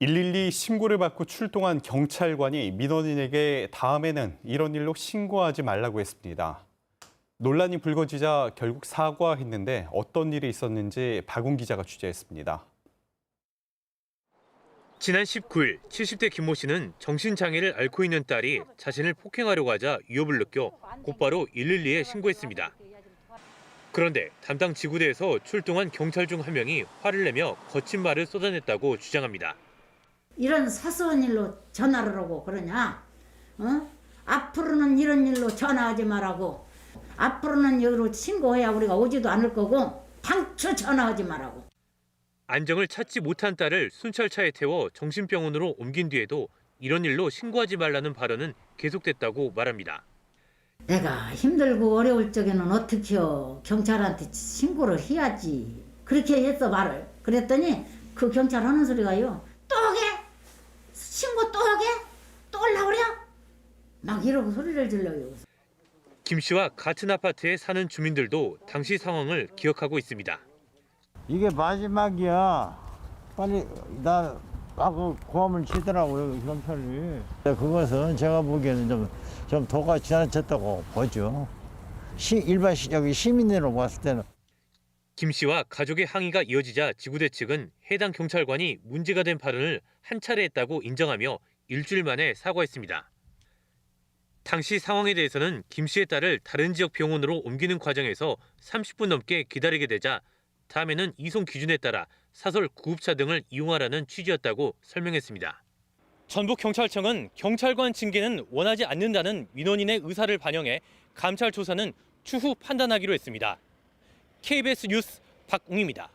112 신고를 받고 출동한 경찰관이 민원인에게 다음에는 이런 일로 신고하지 말라고 했습니다. 논란이 불거지자 결국 사과했는데 어떤 일이 있었는지 박웅 기자가 취재했습니다. 지난 19일 70대 김모 씨는 정신장애를 앓고 있는 딸이 자신을 폭행하려고 하자 위협을 느껴 곧바로 112에 신고했습니다. 그런데 담당 지구대에서 출동한 경찰 중 한 명이 화를 내며 거친 말을 쏟아냈다고 주장합니다. 이런 사소한 일로 전화를 하고 그러냐? 어? 앞으로는 이런 일로 전화하지 말라고. 앞으로는 여기로 신고해야 우리가 오지도 않을 거고 당초 전화하지 말라고. 안정을 찾지 못한 딸을 순찰차에 태워 정신병원으로 옮긴 뒤에도 이런 일로 신고하지 말라는 발언은 계속됐다고 말합니다. 내가 힘들고 어려울 적에는 어떻게요? 경찰한테 신고를 해야지. 그렇게 했어 말을. 그랬더니 그 경찰 하는 소리가요. 또 하게? 신고 또 하게? 또 올라오려? 막 이러고 소리를 질러요. 김 씨와 같은 아파트에 사는 주민들도 당시 상황을 기억하고 있습니다. 이게 마지막이야. 빨리 나 아그 고함을 치더라고요 경찰이. 그것은 제가 보기에는 좀, 좀 도가 지나쳤다고 보죠. 시, 일반 시, 여기 시민으로 봤을 때는 김 씨와 가족의 항의가 이어지자 지구대 측은 해당 경찰관이 문제가 된 발언을 한 차례 했다고 인정하며 일주일 만에 사과했습니다. 당시 상황에 대해서는 김 씨의 딸을 다른 지역 병원으로 옮기는 과정에서 30분 넘게 기다리게 되자 다음에는 이송 기준에 따라 사설 구급차 등을 이용하라는 취지였다고 설명했습니다. 전북경찰청은 경찰관 징계는 원하지 않는다는 민원인의 의사를 반영해 감찰 조사는 추후 판단하기로 했습니다. KBS 뉴스 박웅입니다.